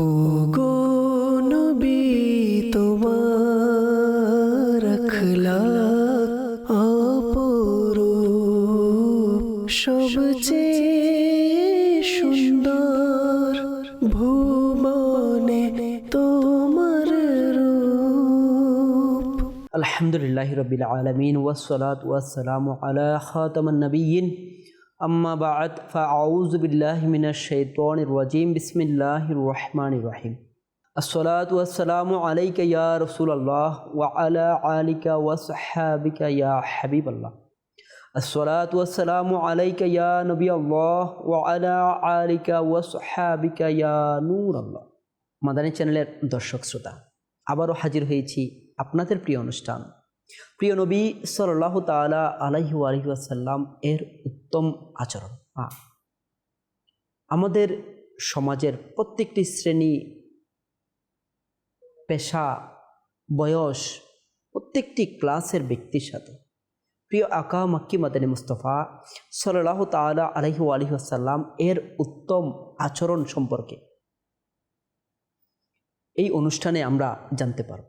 ও গো নবী, তোমার খলা অপরু সবচেয়ে সুন্দর ভুবনে তোমার রূপ। আলহামদুলিল্লাহ রবিল আলমিন ওয়াসলাত ওয়াসালাম আলা খাতামান নবীন। আম্মা বাআত ফাউযু বিল্লাহি মিনাশ শাইতানির রাজিম বিসমিল্লাহির রহমানির রহিম আসসালাতু ওয়াসসালামু আলাইকা ইয়া রাসূলুল্লাহ ওয়া আলা আলিকা ওয়া সাহাবিকা ইয়া হাবিবাল্লাহ আসসালাতু ওয়াসসালামু আলাইকা ইয়া নবী আল্লাহ ওয়া আলা আলিকা ওয়া সাহাবিকা ইয়া নূর আল্লাহ মাদানী চ্যানেলের দর্শক আবারও হাজির হয়েছি আপনাদের প্রিয় অনুষ্ঠান প্রিয় নবী সাল্লাহ তালা আলাইহু আলহিউসাল্লাম এর উত্তম আচরণ। আমাদের সমাজের প্রত্যেকটি শ্রেণি, পেশা, বয়স, প্রত্যেকটি ক্লাসের ব্যক্তির সাথে। প্রিয় আকা মাক্কি মাদানী মুস্তফা সাল্লাহ তালা আলহু আলহিহাসাল্লাম এর উত্তম আচরণ সম্পর্কে এই অনুষ্ঠানে আমরা জানতে পারব।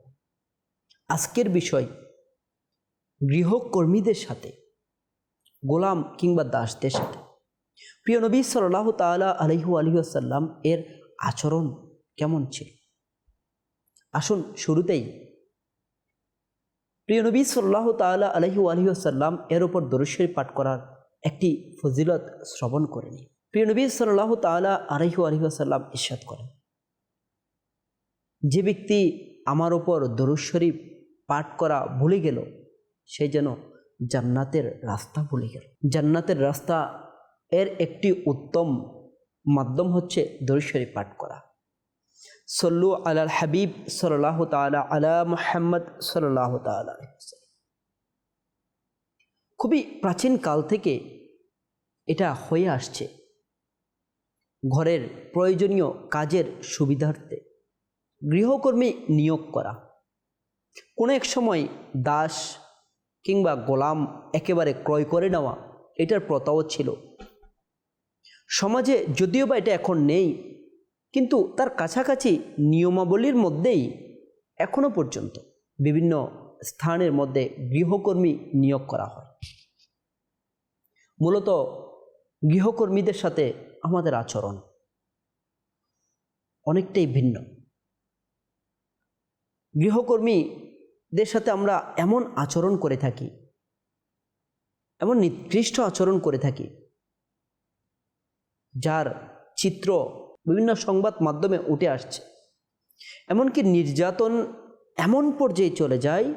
আজকের বিষয় গৃহকর্মীদের সাথে, গোলাম কিংবা দাসদের সাথে। প্রিয় নবী সাল্লাহ তালা আলহু আলহিহাসাল্লাম এর আচরণ কেমন ছিল? আসুন শুরুতেই। প্রিয় নবী সাল্লাহ তালা আলহু আলহিহাসাল্লাম এর ওপর দরুশ্বরী পাঠ করার একটি ফজিলত শ্রবণ করেনি প্রিয় নবী সাল্লাহ তালা আলহু আলহিহাসাল্লাম ইস্বাদ করেন। যে ব্যক্তি আমার ওপর দরুদ শরীফ পাঠ করা ভুলে গেল সে যেন জান্নাতের রাস্তা ভুলে গেল। জান্নাতের রাস্তা এর একটি উত্তম মাধ্যম হচ্ছে দরিশ্বরী পাঠ করা। সল্লু আলাল হাবিব সাল্লাহ তালা আলা মোহাম্মদ সাল্লাহ তালা খুবই প্রাচীন কাল থেকে এটা হয়ে আসছে। ঘরের প্রয়োজনীয় কাজের সুবিধার্থে গৃহকর্মী নিয়োগ করা। কোনো এক সময় দাস কিংবা গোলাম একেবারে ক্রয় করে নেওয়া, এটার প্রথাও ছিল। সমাজে যদিও বা এটা এখন নেই, কিন্তু তার কাছাকাছি নিয়মাবলীর মধ্যেই এখনও পর্যন্ত বিভিন্ন স্থানের মধ্যে গৃহকর্মী নিয়োগ করা হয়। মূলত গৃহকর্মীদের সাথে আমাদের আচরণ অনেকটাই ভিন্ন। গৃহকর্মীদের সাথে আমরা এমন আচরণ করে থাকি, এমন নিকৃষ্ট আচরণ করে থাকি, যার চিত্র বিভিন্ন সংবাদ মাধ্যমে উঠে আসছে। এমনকি নির্যাতন এমন পর্যায়ে চলে যায়,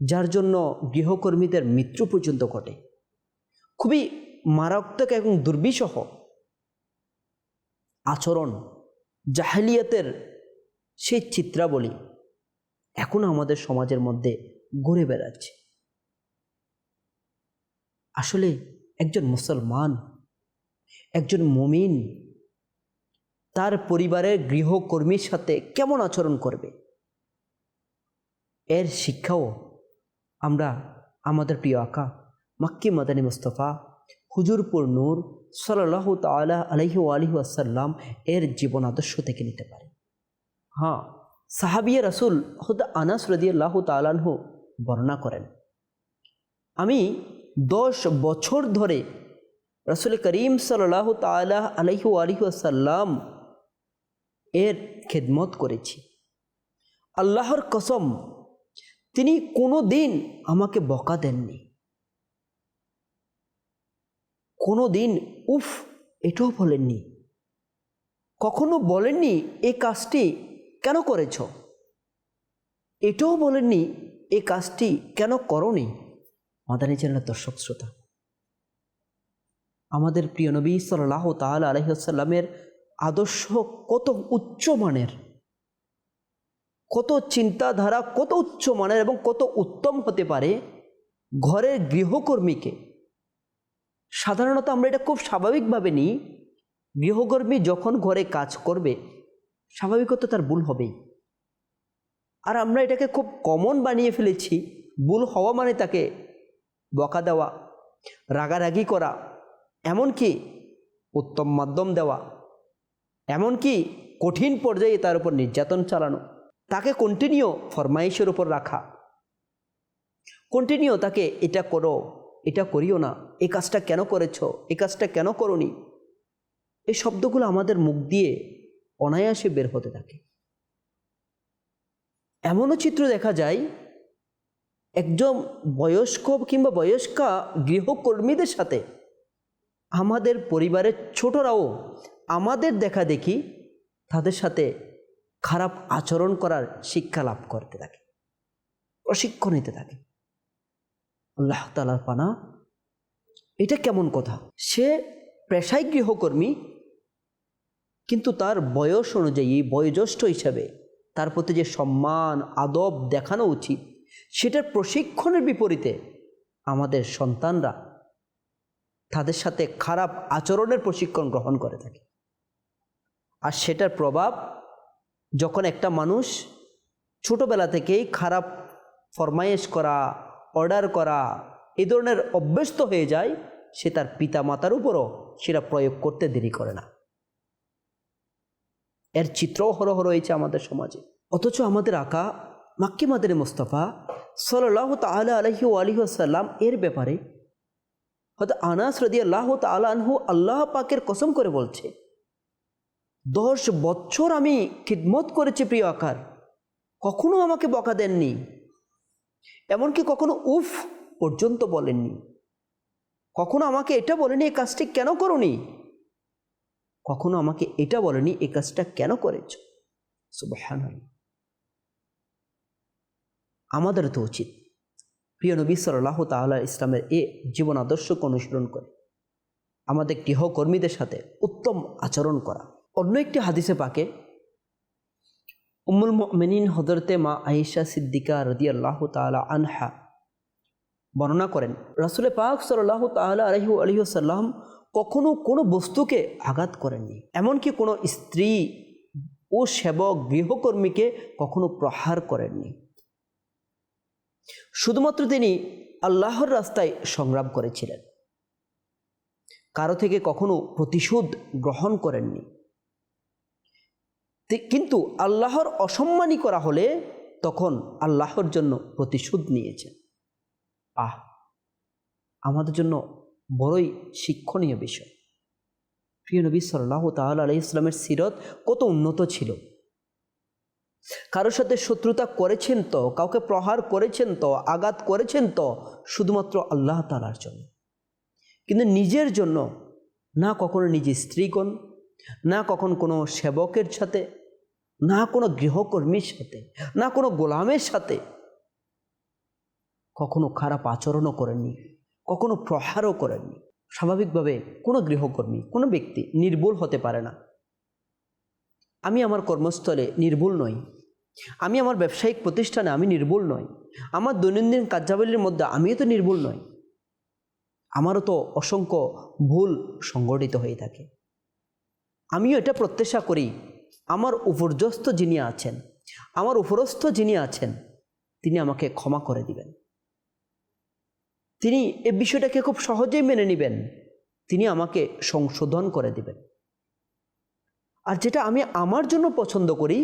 যার জন্য গৃহকর্মীদের মৃত্যু পর্যন্ত ঘটে। খুবই মারাত্মক এবং দুর্বিষহ আচরণ, জাহেলিয়াতের সেই চিত্রাবলী। এখনও আমাদের সমাজের মধ্যে ঘুরে বেড়াচ্ছে। আসলে একজন মুসলমান, একজন মমিন, তার পরিবারের গৃহকর্মীর সাথে কেমন আচরণ করবে? এর শিক্ষাও আমরা আমাদের প্রিয় আকা, মাক্কি মাদানী মুস্তফা, হুজুরপুর নূর সাল্লাহ তালা আলহি আলহি আসাল্লাম এর জীবন আদর্শ থেকে নিতে পারি। হ্যাঁ সাহাবিয়া রসুল হুদ আনাস রদিয়াল্লাহ তালাহ বর্ণনা করেন, আমি দশ বছর ধরে রসুল করিম সাল্লাহ তালাহ আলহু আলহিসাল্লাম এর খেদমত করেছি। আল্লাহর কসম, তিনি কোনো দিন আমাকে বকা দেননি। কোনো দিন উফ, এটাও বলেননি। কখনো বলেননি, এ কাজটি কেন করেছ? এটাও বলেননি এই কাজটি কেন করনি? মাদানী চ্যানেলের দর্শক শ্রোতা, আমাদের প্রিয় নবী সাল্লাহ তাল আলহিসাল্লামের আদর্শ কত উচ্চ মানের? কত চিন্তাধারা কত উচ্চ মানের এবং কত উত্তম হতে পারে ঘরের গৃহকর্মীকে? সাধারণত আমরা এটা খুব স্বাভাবিকভাবে নিই, গৃহকর্মী যখন ঘরে কাজ করবে স্বাভাবিকত তার ভুল হবেই। আর আমরা এটাকে খুব কমন বানিয়ে ফেলেছি, ভুল হওয়া মানে তাকে বকা দেওয়া, রাগারাগি করা, এমনকি উত্তম মাধ্যম দেওয়া, এমনকি কঠিন পর্যায়ে তার উপর নির্যাতন চালানো, তাকে কন্টিনিউ ফরমাইশের উপর রাখা। কন্টিনিউ তাকে এটা করো, এটা করিও না, এই কাজটা কেন করেছ, এই কাজটা কেন করনি? এই শব্দগুলো আমাদের মুখ দিয়ে অনায়াসে বের হতে থাকে। এমনও চিত্র দেখা যায় একজন বয়স্ক কিংবা বয়স্কা গৃহকর্মীদের সাথে। আমাদের পরিবারের ছোটরাও আমাদের দেখা দেখি তাদের সাথে খারাপ আচরণ করার শিক্ষা লাভ করতে থাকে, প্রশিক্ষণ নিতে থাকে। আল্লাহ তালার পানা, এটা কেমন কথা? সে পেশায় গৃহকর্মী কিন্তু তার বয়স অনুযায়ী, বয়োজ্যেষ্ঠ হিসাবে তার প্রতি যে সম্মান, আদব দেখানো উচিত, সেটার প্রশিক্ষণের বিপরীতে আমাদের সন্তানরা তাদের সাথে খারাপ আচরণের প্রশিক্ষণ গ্রহণ করে থাকে। আর সেটার প্রভাব যখন একটা মানুষ ছোটোবেলা থেকেই খারাপ ফরমায়েশ করা, অর্ডার করা, এ ধরনের অভ্যস্ত হয়ে যায়, সে তার পিতা মাতার উপরও সেটা প্রয়োগ করতে দেরি করে না। এর চিত্রও হরহ রয়েছে আমাদের সমাজে। অথচ আমাদের আঁকা মাক্কি মাদের মোস্তফা সাল্লাহ তালা আলহি আলহি আসাল্লাম এর ব্যাপারে হয়তো আনাস রদি আল্লাহ তালানহু আল্লাহ পাকের কসম করে বলছে, দশ বছর আমি খিদমত করেছি প্রিয় আকার। কখনো আমাকে বকা দেননি, এমনকি কখনো উফ পর্যন্ত বলেননি। কখনো আমাকে এটা বলেনি, এই কাজটি কেন করনি? কখনো আমাকে এটা বলেনি এই কাজটা কেন করেছ? আমাদের তো উচিত। প্রিয় নবী সাল্লাহ তাল্লাহ ইসলামের এ জীবন আদর্শকে অনুসরণ করে। আমাদের গৃহকর্মীদের সাথে উত্তম আচরণ করা। অন্য একটি হাদিসে পাকে, উম্মুল মেনিন হজরতে মা আয়েশা সিদ্দিকা রদি আল্লাহ তালা আনহা বর্ণনা করেন, রাসুলে পাক সাল্লাহ তাল্লাহ আলহু আলহিসাল্লাম কখনো কোনো বস্তুকে আঘাত করেননি। এমনকি কোনো স্ত্রী ও সেবক গৃহকর্মীকে কখনো প্রহার করেননি। শুধুমাত্র তিনি আল্লাহর রাস্তায় সংগ্রাম করেছিলেন। কারও থেকে কখনো প্রতিশোধ গ্রহণ করেননি। কিন্তু আল্লাহর অসম্মানী করা হলে তখন আল্লাহর জন্য প্রতিশোধ নিয়েছেন। আহ, আমাদের জন্য বড়ই শিক্ষণীয় বিষয়। প্রিয় নবী সাল্লাহ তাল আলি ইসলামের সিরত কত উন্নত ছিল? কারোর সাথে শত্রুতা করেছেন তো, কাউকে প্রহার করেছেন তো, আঘাত করেছেন তো, শুধুমাত্র আল্লাহ তালার জন্য। কিন্তু নিজের জন্য না কখনো নিজের স্ত্রীগণ, না কখন কোনো সেবকের সাথে, না কোনো গৃহকর্মীর সাথে, না কোনো গোলামের সাথে কখনো খারাপ আচরণও করেননি। কখনো প্রহারও করেননি। স্বাভাবিকভাবে কোনো গৃহকর্মী, কোনো ব্যক্তি নির্ভুল হতে পারে না। আমি আমার কর্মস্থলে নির্ভুল নই। আমি আমার ব্যবসায়িক প্রতিষ্ঠানে আমি নির্ভুল নই। আমার দৈনন্দিন কার্যাবলীর মধ্যে আমিও তো নির্ভুল নই। আমারও তো অসংখ্য ভুল সংগঠিত হয়ে থাকে। আমিও এটা প্রত্যাশা করি, আমার উপর্যস্ত যিনি আছেন, আমার উপরস্থ যিনি আছেন, তিনি আমাকে ক্ষমা করে দিবেন। তিনি এ বিষয়টাকে খুব সহজেই মেনে নেবেন। তিনি আমাকে সংশোধন করে দিবেন। আর যেটা আমি আমার জন্য পছন্দ করি,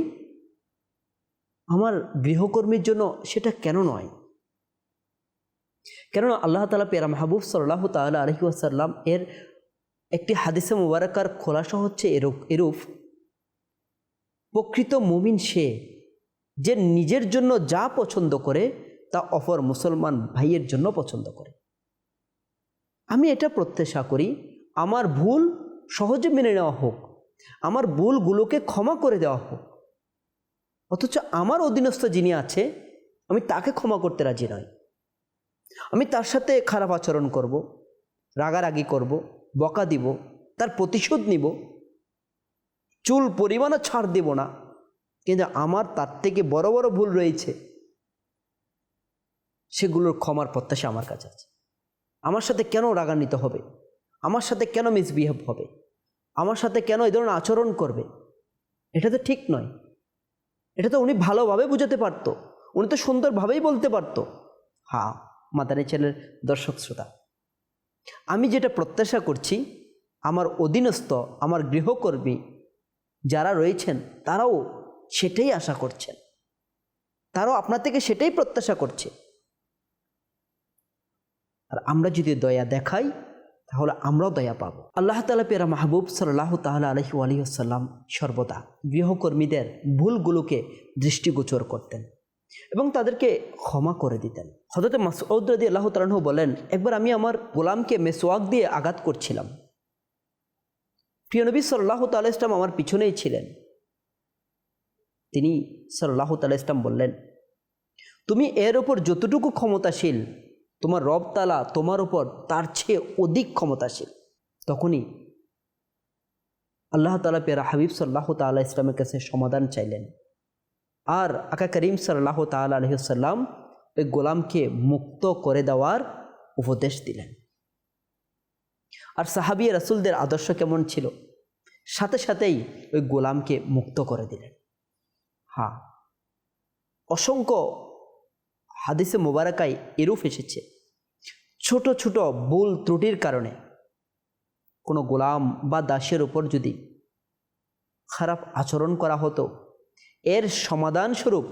আমার গৃহকর্মীর জন্য সেটা কেন নয়? কেননা আল্লাহ তালা পেরা মাহবুব সাল্লাহ তাল্লাহ আলহি আসাল্লাম এর একটি হাদিসে মুবারকার খোলাসা হচ্ছে এরূপ এরূপ, প্রকৃত মুমিন সে যে নিজের জন্য যা পছন্দ করে তা অপর মুসলমান ভাইয়ের জন্য পছন্দ করে। আমি এটা প্রত্যাশা করি, আমার ভুল সহজে মেনে নেওয়া হোক, আমার ভুলগুলোকে ক্ষমা করে দেওয়া হোক। অথচ আমার অধীনস্থ যিনি আছে, আমি তাকে ক্ষমা করতে রাজি নই। আমি তার সাথে খারাপ আচরণ করব, রাগারাগি করব, বকা দিব, তার প্রতিশোধ নিব, চুল পরিমাণও ছাড় দেব না। কিন্তু আমার তার থেকে বড় বড় ভুল রয়েছে। সেগুলোর ক্ষমার প্রত্যাশা আমার কাছে আছে। আমার সাথে কেন রাগান্বিত হবে? আমার সাথে কেন মিসবিহেভ হবে? আমার সাথে কেন এই ধরনের আচরণ করবে? এটা তো ঠিক নয়। এটা তো উনি ভালোভাবে বুঝাতে পারত। উনি তো সুন্দরভাবেই বলতে পারত। হ্যাঁ মাদানী ছেলের দর্শক শ্রোতা, আমি যেটা প্রত্যাশা করছি, আমার অধীনস্থ, আমার গৃহকর্মী যারা রয়েছেন, তারাও সেটাই আশা করছেন। তারাও আপনার থেকে সেটাই প্রত্যাশা করছে। আর আমরা যদি দয়া দেখাই, তাহলে আমরাও দয়া পাবো। আল্লাহ তালা পেরা মাহবুব সাল্লাহ তাহলে আলহি আলহিহাসাল্লাম সর্বদা গৃহকর্মীদের ভুলগুলোকে দৃষ্টিগোচর করতেন এবং তাদেরকে ক্ষমা করে দিতেন। হজরত মাসউদ আল্লাহ তালাহ বলেন, একবার আমি আমার গোলামকে মেসোয়াক দিয়ে আঘাত করছিলাম। প্রিয় নবী সাল্লাহ তাল্লাহ ইসলাম আমার পিছনেই ছিলেন। তিনি সাল্লাহ তাল্লাহ ইসলাম বললেন, তুমি এর ওপর যতটুকু ক্ষমতাশীল তোমার রব তালা তোমার উপর তার চেয়ে অধিক ক্ষমতাশীল। তখনই আল্লাহ তালা পেরা হাবিব সাল্লাহ তাল্লাহ ইসলামের কাছে সমাধান চাইলেন। আর আকা করিম সাল্লাহ তাল আলহিসাল্লাম ওই গোলামকে মুক্ত করে দেওয়ার উপদেশ দিলেন। আর সাহাবিয়া রাসুলদের আদর্শ কেমন ছিল? সাথে সাথেই ওই গোলামকে মুক্ত করে দিলেন। হ্যাঁ অসংখ্য হাদিসে মোবারকায় এরূপ এসেছে। ছোট ছোট ভুল ত্রুটির কারণে কোনো গোলাম বা দাসের উপর যদি খারাপ আচরণ করা হতো, এর সমাধান স্বরূপ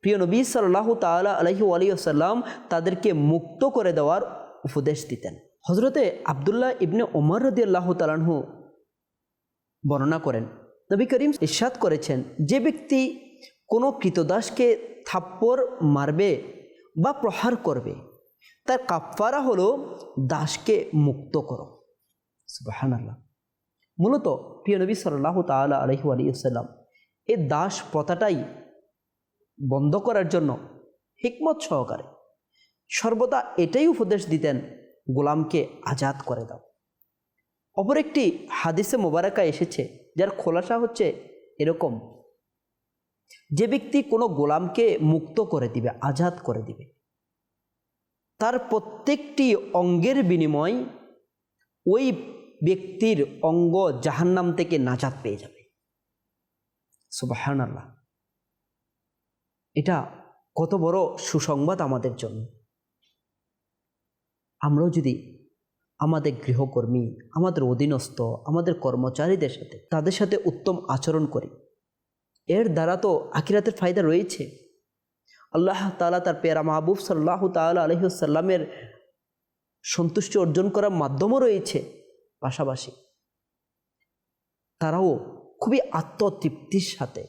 প্রিয় নবী সাল্লাহ তালা আলহি আলিয়াল্লাম তাদেরকে মুক্ত করে দেওয়ার উপদেশ দিতেন। হজরতে আবদুল্লাহ ইবনে ওমর রদি আল্লাহ তালাহু বর্ণনা করেন, নবী করিম ইস্বাদ করেছেন, যে ব্যক্তি কোনো কৃতদাসকে থাপ্পর মারবে বা প্রহার করবে। তার কাফারা হলো দাসকে মুক্ত করো। সুবাহান আল্লাহ মূলত প্রিয় নবী সাল্লাহ তালা আলহু আলিয়াল্লাম এই দাস প্রথাটাই বন্ধ করার জন্য হিকমত সহকারে সর্বদা এটাই উপদেশ দিতেন, গোলামকে আজাদ করে দাও। অপর একটি হাদিসে মোবারকা এসেছে, যার খোলাসা হচ্ছে এরকম যে ব্যক্তি কোনো গোলামকে মুক্ত করে দিবে, আজাদ করে দিবে, তার প্রত্যেকটি অঙ্গের বিনিময় ওই ব্যক্তির অঙ্গ জাহান্নাম থেকে নাজাদ পেয়ে যাবে। সুবাহান আল্লাহ এটা কত বড় সুসংবাদ আমাদের জন্য। আমরাও যদি আমাদের গৃহকর্মী, আমাদের অধীনস্থ, আমাদের কর্মচারীদের সাথে, তাদের সাথে উত্তম আচরণ করি এর দ্বারা তো আখিরাতের ফায়দা রয়েছে। আল্লাহ তালা তার পেয়ারা মাহবুব সাল্লাহ তাল আলহিসাল্লামের সন্তুষ্টি অর্জন করার মাধ্যমও রয়েছে পাশাপাশি। তারাও খুবই আত্মতৃপ্তির সাথে।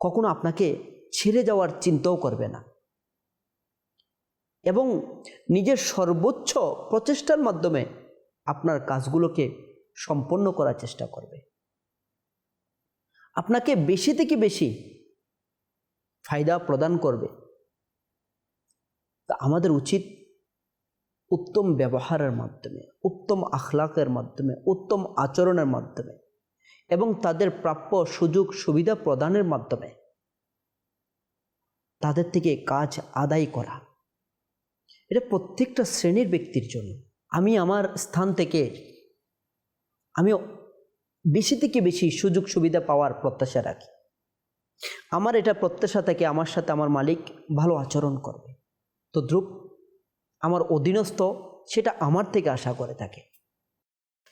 কখনো আপনাকে ছেড়ে যাওয়ার চিন্তাও করবে না। এবং নিজের সর্বোচ্চ প্রচেষ্টার মাধ্যমে আপনার কাজগুলোকে সম্পন্ন করার চেষ্টা করবে। আপনাকে বেশি থেকে বেশি ফায়দা প্রদান করবে। তা আমাদের উচিত উত্তম ব্যবহারের মাধ্যমে, উত্তম আখলাকের মাধ্যমে, উত্তম আচরণের মাধ্যমে এবং তাদের প্রাপ্য সুযোগ সুবিধা প্রদানের মাধ্যমে তাদের থেকে কাজ আদায় করা। এটা প্রত্যেকটা শ্রেণির ব্যক্তির জন্য। আমি আমার স্থান থেকে আমি বেশি থেকে বেশি সুযোগ সুবিধা পাওয়ার প্রত্যাশা রাখি। আমার এটা প্রত্যাশা থেকে আমার সাথে আমার মালিক ভালো আচরণ করবে। তো দ্রুপ আমার অধীনস্থ সেটা আমার থেকে আশা করে থাকে।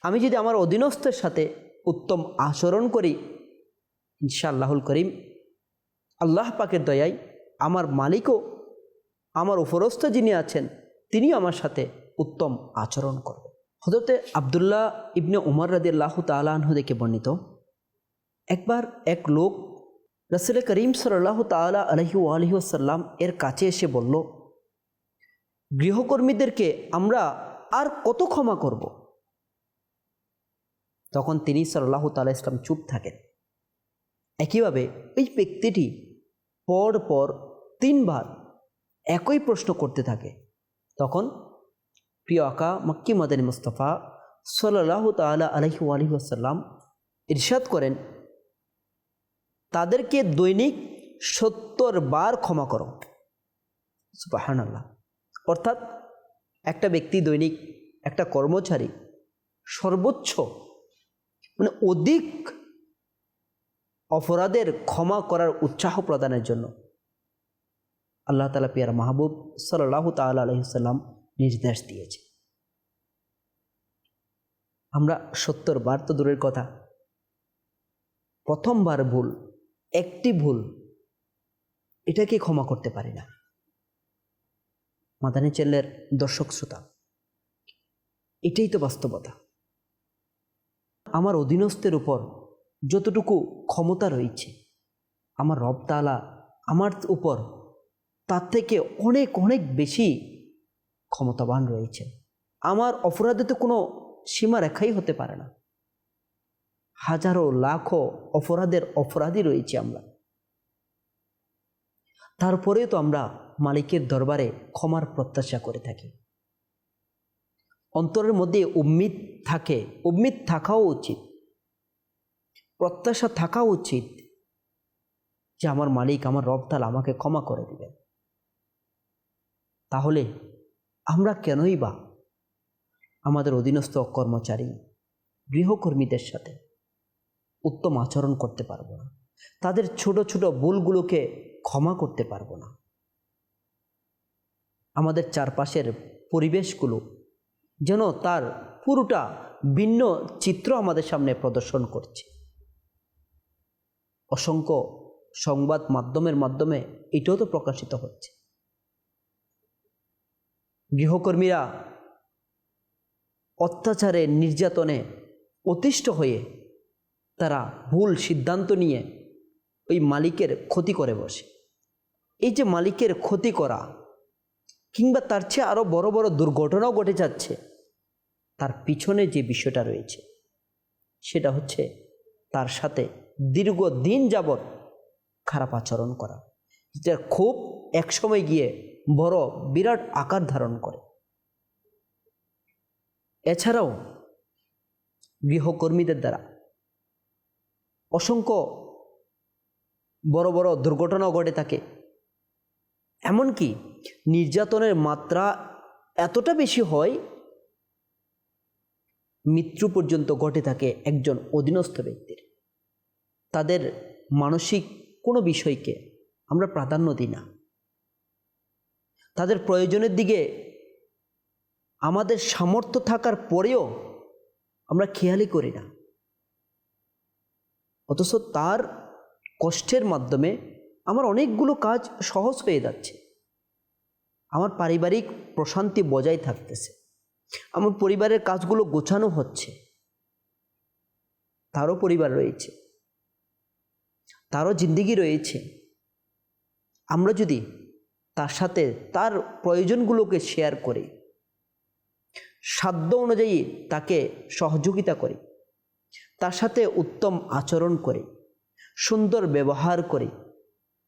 আমি যদি আমার অধীনস্থের সাথে উত্তম আচরণ করি, ইনশাআল্লাহুল করিম, আল্লাহ পাকের দয়ায় আমার মালিকও, আমার উপরস্থ যিনি আছেন, তিনিও আমার সাথে উত্তম আচরণ করবে। হজরতে আবদুল্লাহ ইবনে উমর রাদি আল্লাহ তালাহ দেখে বর্ণিত, একবার এক লোক রসুল করিম সাল্লাহ তালা আলহি আলহি আসাল্লাম এর কাছে এসে বলল, গৃহকর্মীদেরকে আমরা আর কত ক্ষমা করব? তখন তিনি সাল্লাহ তালা ইসলাম চুপ থাকেন। একইভাবে ওই ব্যক্তিটি পর পর তিনবার একই প্রশ্ন করতে থাকে। তখন প্রিয় আকা মক্কি মাদানী মুস্তফা সাল্লাহ তালা আলহি আলহি আসাল্লাম ইরশাদ করেন তাদেরকে দৈনিক সত্তর বার ক্ষমা করো সুবাহান আল্লাহ অর্থাৎ একটা ব্যক্তি দৈনিক একটা কর্মচারী সর্বোচ্চ মানে অধিক অপরাধের ক্ষমা করার উৎসাহ প্রদানের জন্য আল্লাহ তালা পিয়ার মাহবুব সাল্লাহ তাল আলহিসাল্লাম নির্দেশ দিয়েছে। আমরা সত্তর বার তো দূরের কথা। প্রথমবার ভুল, একটি ভুল এটাকে ক্ষমা করতে পারি না? মাদানী চ্যানেলের দর্শক শ্রোতা, এটাই তো বাস্তবতা। আমার অধীনস্থের উপর যতটুকু ক্ষমতা রয়েছে, আমার রব তালা আমার উপর তার থেকে অনেক অনেক বেশি ক্ষমতাবান রয়েছে। আমার অপরাধে তো কোনো সীমা রেখাই হতে পারে না। হাজারো, লাখো অপরাধের অপরাধী রয়েছে আমরা। তারপরেও তো আমরা মালিকের দরবারে ক্ষমার প্রত্যাশা করে থাকি। অন্তরের মধ্যে উম্মিদ থাকে, উম্মিদ থাকাও উচিত। প্রত্যাশা থাকা উচিত যে আমার মালিক, আমার রবতাল আমাকে ক্ষমা করে দিবেন। তাহলে আমরা কেনই বা আমাদের অধীনস্থ কর্মচারী, গৃহকর্মীদের সাথে উত্তম আচরণ করতে পারব না? তাদের ছোট ছোট ভুলগুলোকে ক্ষমা করতে পারব না? আমাদের চারপাশের পরিবেশগুলো যেন তার পুরোটা ভিন্ন চিত্র আমাদের সামনে প্রদর্শন করছে। অসংখ্য সংবাদ মাধ্যমের মাধ্যমে এটাও তো প্রকাশিত হচ্ছে। গৃহকর্মীরা অত্যাচারে নির্যাতনে অতিষ্ঠ হয়ে তারা ভুল সিদ্ধান্ত নিয়ে ওই মালিকের ক্ষতি করে বসে। এই যে মালিকের ক্ষতি করা কিংবা তার চেয়ে আরও বড় বড় দুর্ঘটনাও ঘটে যাচ্ছে, তার পিছনে যে বিষয়টা রয়েছে, সেটা হচ্ছে তার সাথে দীর্ঘদিন যাবৎ খারাপ আচরণ করা। যেটা খুব একসময় গিয়ে বড় বিরাট আকার ধারণ করে। এছাড়াও গৃহকর্মীদের দ্বারা অসংখ্য বড় বড় দুর্ঘটনাও ঘটে থাকে। এমনকি নির্যাতনের মাত্রা এতটা বেশি হয়, মৃত্যু পর্যন্ত ঘটে থাকে একজন অধীনস্থ ব্যক্তির। তাদের মানসিক কোনো বিষয়কে আমরা প্রাধান্য দিই না। তাদের প্রয়োজনের দিকে আমাদের সামর্থ্য থাকার পরেও আমরা খেয়ালই করি না। অথচ তার কষ্টের মাধ্যমে আমার অনেকগুলো কাজ সহজ হয়ে যাচ্ছে। আমার পারিবারিক প্রশান্তি বজায় থাকতেছে। আমার পরিবারের কাজগুলো গোছানো হচ্ছে। তারও পরিবার রয়েছে। তারও জিন্দিগি রয়েছে। আমরা যদি তার সাথে তার প্রয়োজনগুলোকে শেয়ার করি। সাধ্য অনুযায়ী তাকে সহযোগিতা করি। তার সাথে উত্তম আচরণ করি। সুন্দর ব্যবহার করি।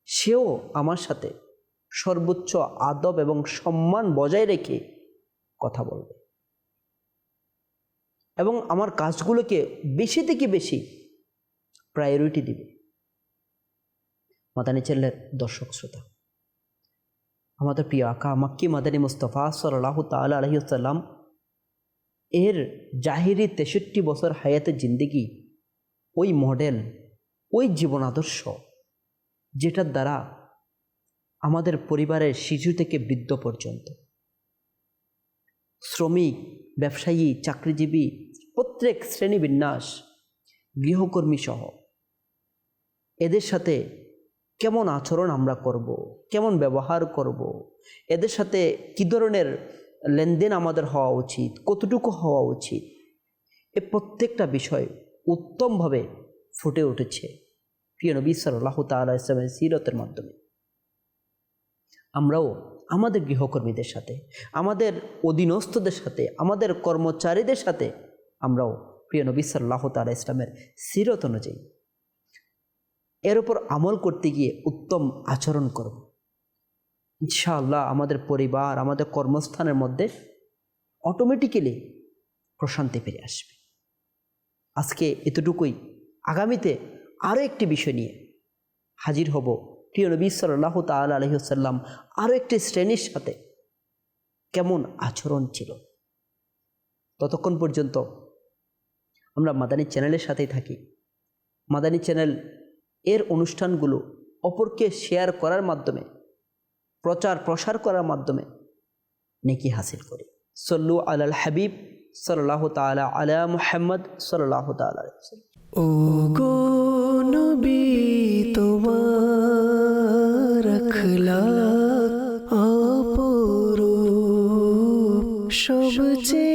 সেও আমার সাথে সর্বোচ্চ আদব এবং সম্মান বজায় রেখে কথা বলবে। এবং আমার কাজগুলোকে বেশি থেকে বেশি প্রায়োরিটি দিবে। মাদানী চ্যানেলের দর্শক শ্রোতা। আমাদের প্রিয় আকা মাক্কি মাদানী মুস্তফা সাল্লাহ তালা আলহিউসাল্লাম এর জাহিরি তেষট্টি বছর হায়াতে জিন্দিগি, ওই মডেল ওই জীবন আদর্শ, যেটার দ্বারা আমাদের পরিবারের শিশু থেকে বৃদ্ধ পর্যন্ত, শ্রমিক, ব্যবসায়ী, চাকরিজীবী, প্রত্যেক শ্রেণি বিন্যাস গৃহকর্মী সহ এদের সাথে কেমন আচরণ আমরা করব? কেমন ব্যবহার করব? এদের সাথে কী ধরনের লেনদেন আমাদের হওয়া উচিত? কতটুকু হওয়া উচিত? এ প্রত্যেকটা বিষয় উত্তমভাবে ফুটে উঠেছে। প্রিয় নবী সাল্লাহ তালা ইসলামের সিরতের মাধ্যমে। আমরাও আমাদের গৃহকর্মীদের সাথে, আমাদের অধীনস্থদের সাথে, আমাদের কর্মচারীদের সাথে আমরাও প্রিয় নবী সাল্লাহ তালা ইসলামের সিরত অনুযায়ী এর উপর আমল করতে গিয়ে উত্তম আচরণ করব ইনশাআল্লাহ আমাদের পরিবার, আমাদের কর্মস্থানের মধ্যে অটোমেটিক্যালি প্রশান্তি ফিরে আসবে। আজকে এতটুকুই। আগামীতে আরও একটি বিষয় নিয়ে হাজির হব। প্রিয় নবী সাল্লাহ তাল আলহিহসাল্লাম আরও একটি শ্রেণির সাথে। কেমন আচরণ ছিল? ততক্ষণ পর্যন্ত আমরা মাদানী চ্যানেলের সাথেই থাকি। মাদানী চ্যানেল এর অনুষ্ঠানগুলো অপরকে শেয়ার করার মাধ্যমে, প্রচার প্রসার করার মাধ্যমে নেকি হাসিল করি। সল্লু আলাল হাবিব সাল্লাহ তালা আলা মুহাম্মদ সাল্লাহ তালা ও গো নবী, তোমার সবচেয়ে